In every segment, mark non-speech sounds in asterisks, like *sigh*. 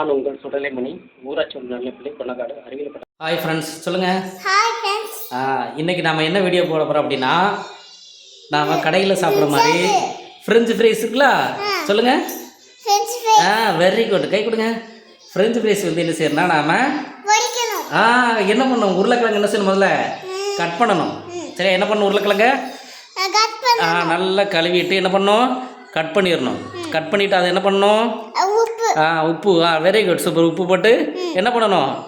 நான் உங்கள் சுடலைமணி ஊராட்சி ஒன்று நல்ல கொள்ளக்காடு அறிவியல் ஹாய் ஃப்ரெண்ட்ஸ் சொல்லுங்கள் இன்னைக்கு நாம் என்ன வீடியோ போட போகிறோம் அப்படின்னா நாம் கடையில் சாப்பிட்ற மாதிரி ஃப்ரெஞ்சு ஃப்ரைஸ் இருக்குல்ல? சொல்லுங்கள் ஆ வெரி குட் கை கொடுங்க. ஃப்ரெஞ்சு ஃப்ரைஸ் வந்து என்ன செய்யணும்னா நாம் பொரிக்கணும் ஆ என்ன பண்ணணும்? உருளைக்கிழங்கு என்ன செய்யணும் முதல்ல? கட் பண்ணணும். சரி என்ன பண்ணணும் உருளைக்கிழங்க? நான் கட் பண்ண ஆ நல்லா கழுவிட்டு என்ன பண்ணணும்? கட் பண்ணிடணும். கட் பண்ணிவிட்டு அதை என்ன பண்ணணும்? ஆ உப்பு. ஆ வெரி குட் சூப்பர் உப்பு போட்டு என்ன பண்ணணும்?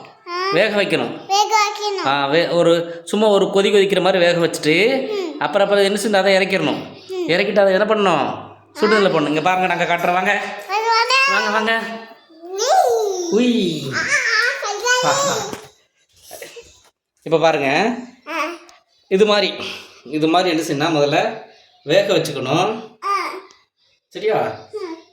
வேக வைக்கணும். வேக வைக்கணும். ஆ வே ஒரு சும்மா ஒரு கொதி கொதிக்கிற மாதிரி வேக வச்சுட்டு அப்புறம் அப்புறம் என்ன செஞ்சு அதை இறக்கிடணும். இறக்கிட்டு அதை என்ன பண்ணணும்? சுடுதலில் பண்ணணும் இங்கே பாருங்க நாங்கள் காட்டுறோம். வாங்க. வாங்க. வாங்க. உய். இப்போ பாருங்க. இது மாதிரி. இது மாதிரி என்ன செய்யணும் முதல்ல வேக வச்சுக்கணும். சரியா?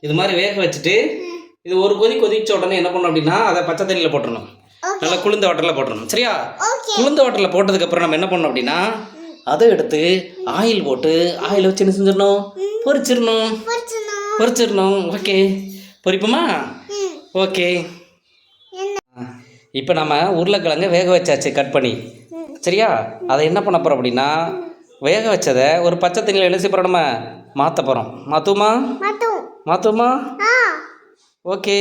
இது மாதிரி வேக வச்சுட்டு இது ஒரு கொதி கொதிச்ச உடனே என்ன பண்ணணும் அப்படின்னா அதை பச்சை தண்ணியில் போட்டுறணும். ஓகே. நல்லா குளிர்ந்த வாட்டரில் போட்டுறணும். சரியா? குளிர்ந்த வாட்டரில் போட்டதுக்கப்புறம் நம்ம என்ன பண்ணணும் அப்படின்னா அதை எடுத்து ஆயில் போட்டு ஆயில் வச்சு என்ன செஞ்சிடணும்? பொரிச்சிடணும். பொரிச்சணும் பொரிச்சிடணும். ஓகே. பொரிப்போமா? ம். ஓகே. இப்போ நம்ம உருளைக்கிழங்க வேக வச்சாச்சு கட் பண்ணி. சரியா? அதை என்ன பண்ண போகிறோம் அப்படின்னா வேக வச்சதை ஒரு பச்சை தண்ணியில் செய்ய போகிறோம் நம்ம? மாற்ற போகிறோம் மாற்றுமா மாற்றுமா ஓகே.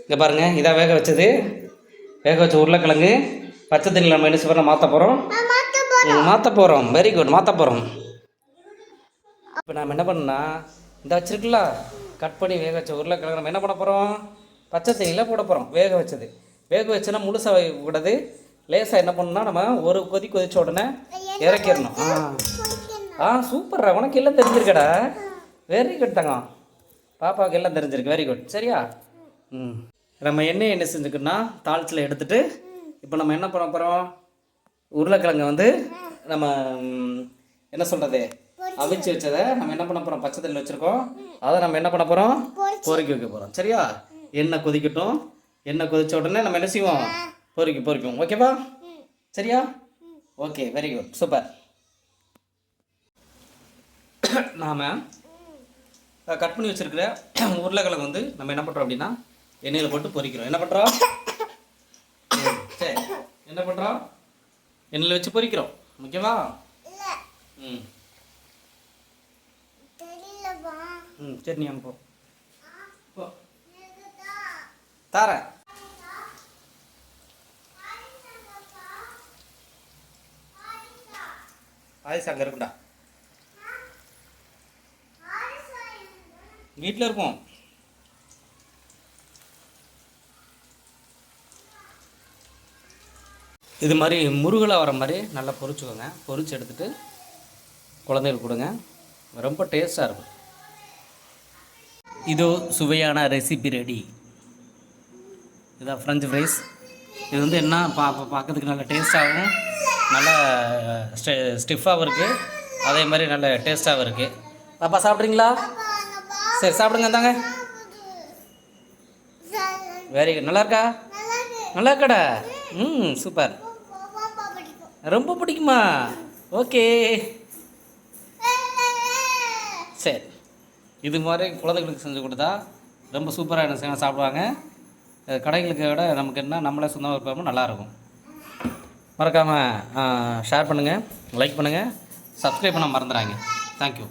இங்கே பாருங்கள் இதான் வேக வச்சது. வேக வச்ச உருளைக்கிழங்கு பச்சை தண்ணியில் நம்ம என்ன செய்ய மாற்ற போகிறோம் மாற்ற போகிறோம் வெரி குட் மாற்ற போகிறோம் இப்போ நம்ம என்ன பண்ணா இந்த வச்சிருக்குல்ல கட் பண்ணி வேக வச்ச உருளைக்கிழங்கு நம்ம என்ன பண்ண போகிறோம் பச்சை தண்ணியில் போட போகிறோம் வேக வச்சது. வேக வச்சுன்னா முழுசாக வேக கூடாது லேசாக என்ன பண்ணணும்னா நம்ம ஒரு கொதி கொதிச்ச உடனே இறக்கிடணும். ஆ. ஆ சூப்பர்ரா. உனக்கு எல்லாம் தெரிஞ்சிருக்கடா. வெரி குட் தங்கம். பாப்பாவுக்கு எல்லாம் தெரிஞ்சிருக்கு. வெரி குட் சரியா? ம். நம்ம எண்ணெய் என்ன செஞ்சுக்கணும்னா தாளத்தில் எடுத்துட்டு இப்போ நம்ம என்ன பண்ண போகிறோம் உருளைக்கிழங்கை வந்து நம்ம என்ன சொல்கிறது அவிச்சு வச்சதை நம்ம என்ன பண்ண போகிறோம் பச்சை தண்ணி வச்சுருக்கோம். அதை நம்ம என்ன பண்ண போகிறோம் பொறுக்கி வைக்க போகிறோம் சரியா? எண்ணெய் கொதிக்கட்டும். எண்ணெய் கொதித்த உடனே நம்ம என்ன செய்வோம்? பொறுக்கி பொறிப்போம் ஓகேவா சரியா? ஓகே வெரி குட் சூப்பர் நாம் கட் பண்ணி வச்சிருக்கிற *clears throat* உருளைக்கிழங்கு வந்து நம்ம என்ன பண்ணுறோம் அப்படின்னா எண்ணெயில் போட்டு பொரிக்கிறோம். என்ன பண்ணுறோம் சரி. என்ன பண்ணுறோம் எண்ணெயில் வச்சு பொரிக்கிறோம். ஓகேவா ம். ம் சரி நீ அங்கே போ போ தாரேன். ஆயுஸ் அங்கே இருக்குடா வீட்டில் இருப்போம். இது மாதிரி முருகலாக வர மாதிரி நல்லா பொறிச்சுக்கோங்க. பொறிச்சு எடுத்துட்டு குழந்தைகளுக்கு கொடுங்க. ரொம்ப டேஸ்ட்டாக இருக்கும். இதோ சுவையான ரெசிபி ரெடி இதான் ஃப்ரெஞ்சு ஃப்ரைஸ் இது வந்து என்ன பா பார்க்கறதுக்கு நல்ல டேஸ்ட்டாகவும் நல்ல ஸ்டிஃபாகவும் இருக்குது அதே மாதிரி நல்ல டேஸ்ட்டாகவும் இருக்குது பாப்பா சாப்பிட்றீங்களா? சரி சாப்பிடுங்க தாங்க வெரி குட் நல்லா இருக்கா? நல்லா இருக்காடா? ம் சூப்பர். ரொம்ப பிடிக்குமா? ஓகே. சரி. இது மாதிரி குழந்தைகளுக்கு செஞ்சு கொடுத்தா ரொம்ப சூப்பராக என்ன செய்யணும் சாப்பிடுவாங்க. கடைகளுக்கு விட நமக்கு என்ன நம்மளே சொந்தமாக இருப்போமோ நல்லாயிருக்கும் மறக்காமல் ஷேர் பண்ணுங்கள் லைக் பண்ணுங்கள் சப்ஸ்கிரைப் பண்ண மறந்துடாங்க தேங்க்யூ